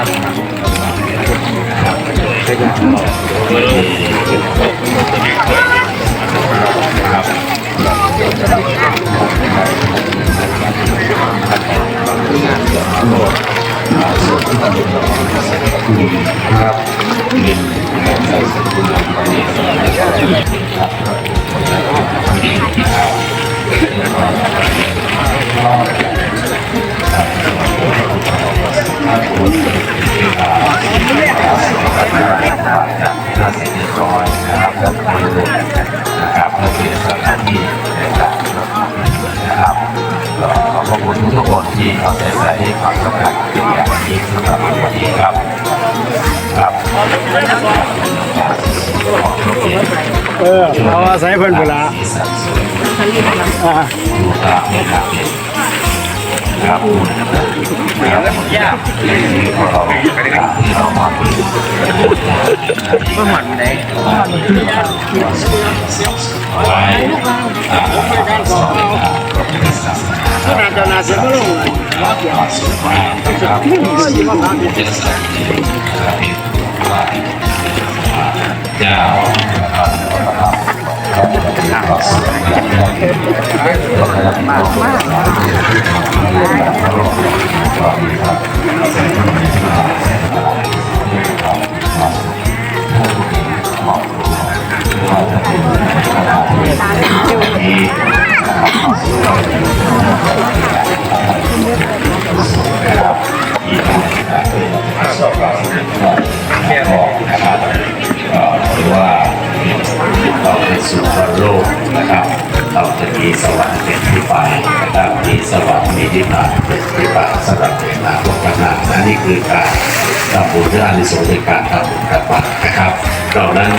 ถ้า ความสำคัญเป็นอย่างนี้ครับวันนี้ครับครับเออเอาอาศัยเพิ่นพุ่นละที่สัตว์สวยอ่า ครับครับยากที่เราที่เรามาก็หมันไหนไว้อ่าสอนการศาสนาขนาดเจ้าหน้าเสียบ่ลงเลยครับ จะมีสวรรค์เป็นที่ไปนะครับมีสวรรค์มีที่ผ่าเป็นที่ไปสำหรับเวลาพวกกันนะนั่นนี่คือการทำบุญที่อานิสงส์ในการทำบุญตักบาตรนะครับเรานั้น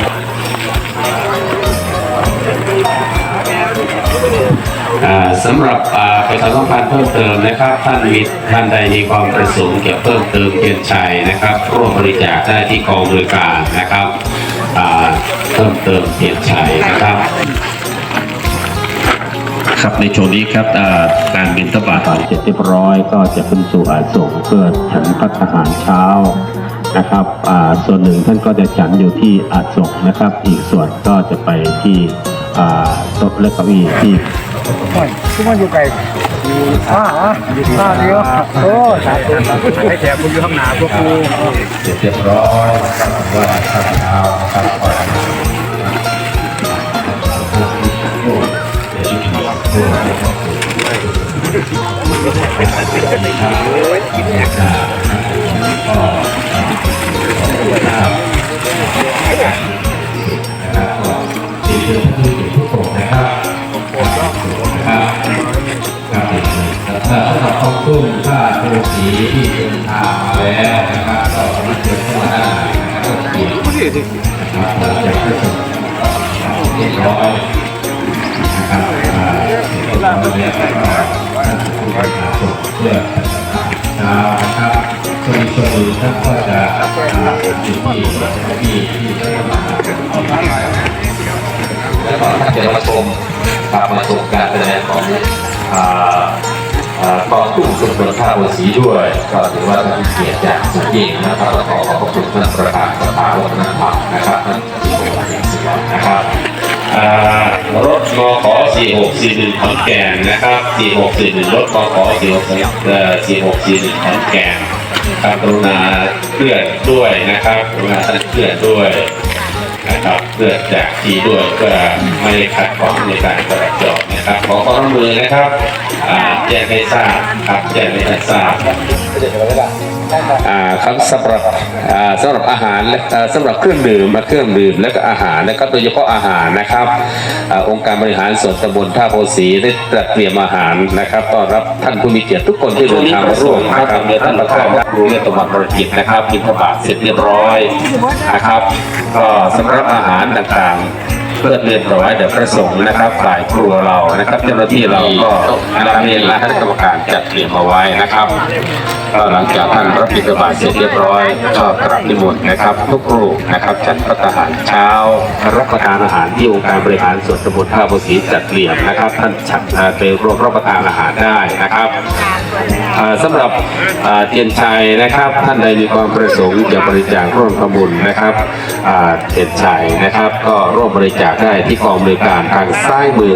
สำหรับประชาสัมพันธ์เพิ่มเติมนะครับ ท่านมีท่านใดมีความประสงค์เกี่ยวเพิ่มเติมเปลี่ยนชัยนะครับ ร่วมบริจาคได้ที่กองบริการนะครับเพิ่มเติมเปลี่ยนชัยนะครับ ครับในช่วงนี้ครับอ่าการบินทบาทเสร็จเรียบร้อยก็จะขึ้นสู่อาสงฆ์เพื่อฉันพัฒหารเช้านะครับอ่าส่วนหนึ่งท่านก็จะฉันอยู่ที่อาสงฆ์นะครับ อีกส่วนก็จะไปที่อ่าโต๊ะและเก้าอี้ที่คือมันอยู่ไกลอยู่อ่าอ่าอยู่ที่อ่าเดียวโอ้สาธุให้แขกคุณอยู่ข้างหน้าพวกกูเสร็จเรียบร้อยนะครับว่าข้าวเช้านะครับ ก่อนที่เดินที่ทุกคนนะครับครับครับถ้าสำหรับครอบครัวถ้าโรสีที่เดินทางมาแล้วนะครับก็สามาเดินเข้ามาได้นะครับก็เขียนะครับเราจะประสบเรียบร้อยนะครับอ่าเราเรียกว่ พื่อเช้านะครับช่วงช่วงนี้ท่านก็จะอยู่ที่ที่ที่มาแล้วก็ท่านจะมาชมครับมาชมการแสดงของอ่าอ่ากองตู้ชุมชนท่าบัวสีด้วย ก็ถือว่าเป็นเกียรติอย่างสูงยิ่งนะครับและขอขอบพระคุณท่านประธานสภาวัฒนธรรมนะครับท่านที่ปกครองสิวันะครับอ่ารถมข 4641ขอนแก่นนะครับ4641รถมข46เอ่อ4641ขอนแก่นครับกรุณาเคลื่อนด้วยนะครับกรุณาท่านเคลื่อนด้วยนะครับเพื่อแจกทีด้วยเพื่อไม่ให้ขัดขวางในการจราจรนะครับ ขอความร่วมมือนะครับแจ้งให้ทราบครับแจ้งให้ท่านทราบ อ่าครับสำหรับอ่าสำหรับอาหารและสำหรับเครื่องดื่มและเครื่องดื่มและก็อาหารนะครับโดยเฉพาะอาหารนะครับอองค์การบริหารส่วนตำบลท่าโพสีได้จัดเตรียมอาหารนะครับต้อนรับท่านผู้มีเกียรติทุกคนที่เดินทางมาร่วมนะครับท่านประธานเรือตะวันบริจิตนะครับบิณฑบาตเสร็จเรียบร้อยนะครับก็สำหรับอาหารต่างๆ เพื่อเรียนร้อยเดี๋ยวพระสงฆ์นะครับฝ่ายครัวเรานะครับ เจ้าหน้าที่เราก็นำเรียนและท่านกรรมการจัดเตรียมเอาไว้นะครับก็หลังจากท่านรับบิณฑบาตเสร็จเรียบร้อยก็กราบนิมนต์นะครับ ทุกรูปนะครับจัดพัฒหารเช้า รับประทานอาหารที่องค์การบริหารส่วนตำบลท่าโพสีจัดเตรียมนะครับ ท่านฉันไปร่วมรับประทานอาหารได้นะครับ สำหรับเทียนชัยนะครับ ท่านใดมีความประสงค์จะบริจาคร่วมทำบุญนะครับเทียนชัยนะครับ ก็ร่วมบริจาคได้ที่กองบริการทางซ้ายมือ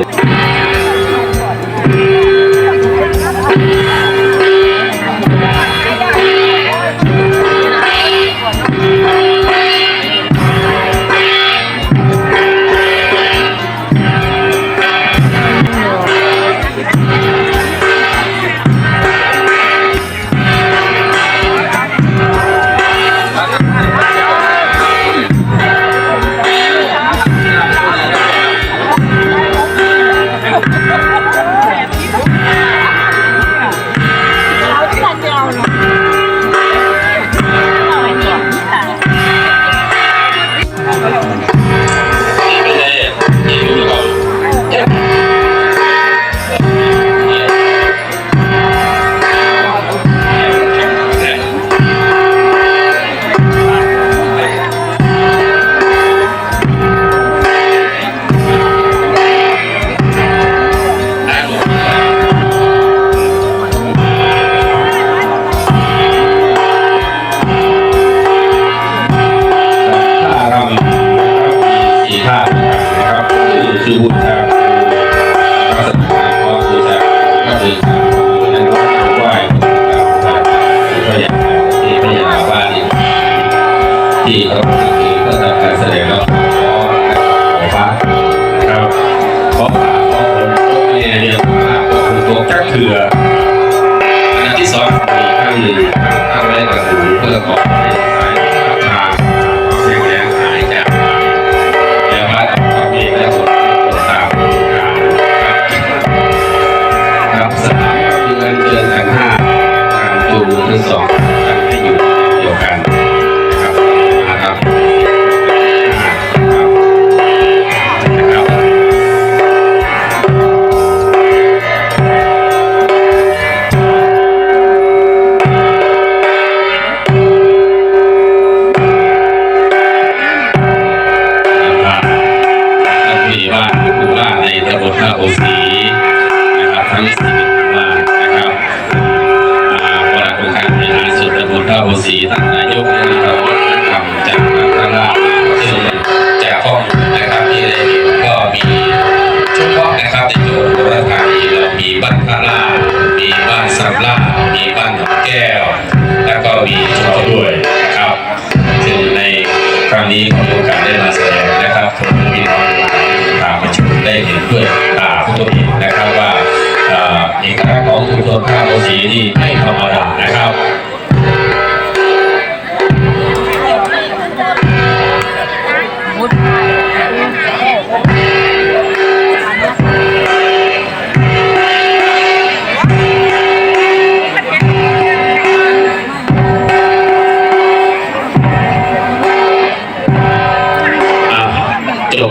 แ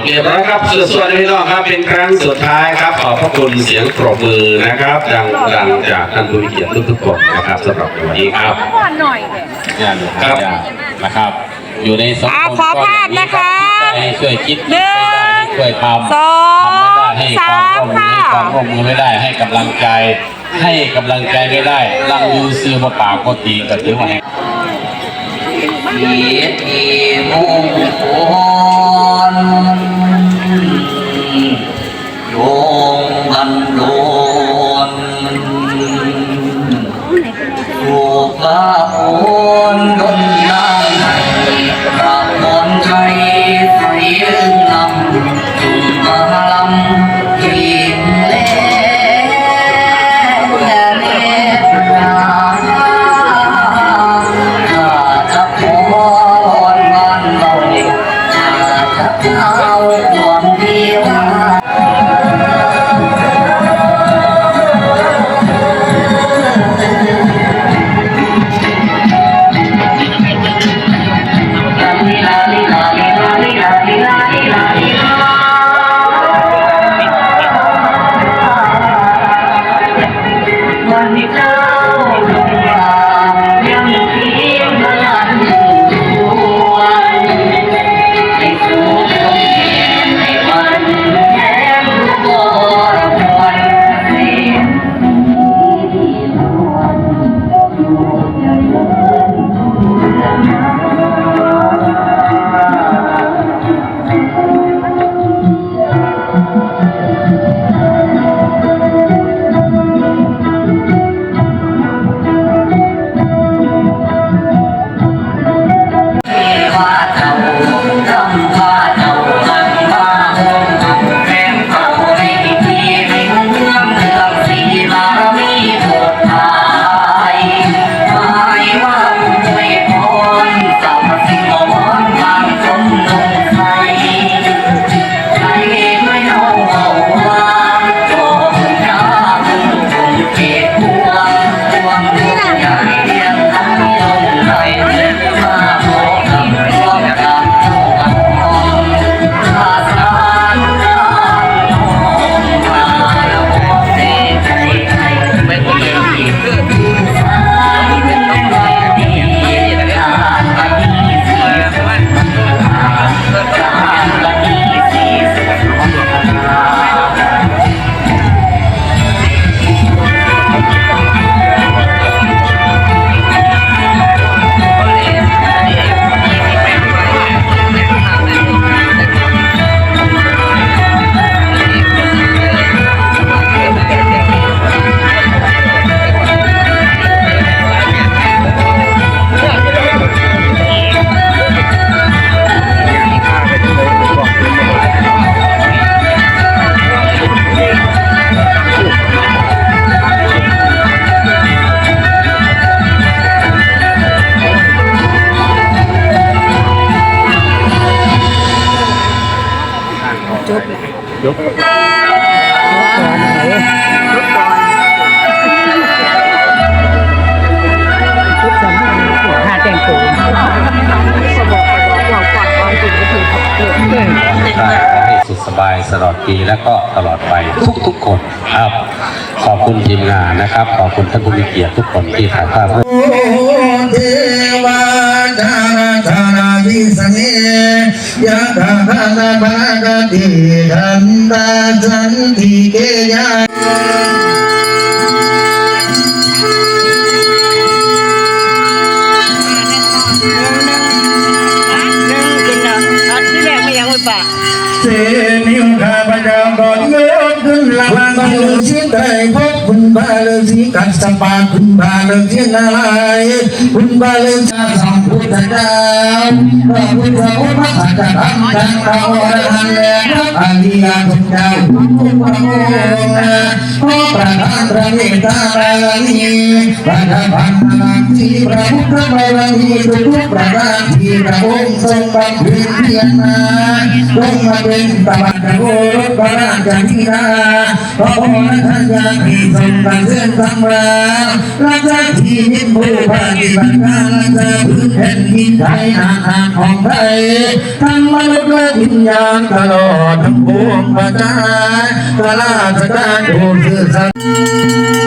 เรียบร้อยครับส่วนๆพี่น้องครับเป็นครั้งสุดท้ายครับ ขอบพระคุณเสียงปรบมือนะครับ ดังดังจากท่านผู้มีเกียรติทุกๆคนนะครับสำหรับวันนี้ครับงานหลวงครับยานะครับ อยู่ในสังคอะมขอภาพนะคะก็อยากช่วยคิดหนึ่งช่วยทำสองทำไม่ได้ให้สามความร่วมมือให้ความร่วมค่ะมือไม่ได้ให้กำลังใจ ให้กำลังใจไม่ได้ลังยูซื้อมาปากก็ตีก็ถือว่าให้อิติมงคล ปีและก็ตลอดไปทุกๆคนครับ ขอบคุณทีมงานนะครับ ขอบคุณท่านผู้มีเกียรติทุกคนที่ถ่ายภาพเทวาจาราจาราวิสเนยะธาภานาภากติขันตาสันติเกยา ลสีกัสปาคุณบาลสีนาลายคุณบาลชาสัมพุทธเจ้าพระพุทธองค์พระสัจธรรมจังเราอรหันต์และพระอริยสงฆ์เจ้ากพระองค์ขอประทานพระเมตตาบารมีพระพันนาทีพระพุทธบารมีทุกๆประการที่พระองค์ทรงบำเพ็ญเพียรมาลงมาเป็นตบะโกรพระราชธิดาพระองค์ท่านยาที่ทรงตัดเส้นทำราราชที่นิพผู้ปฏิบัติการราพื้นแผ่นดินไทยนาทาของไทยทั้งมนุษย์และวิญญาณตลอดทั้งปวงประจาตลาดการดูสื่อสัตย์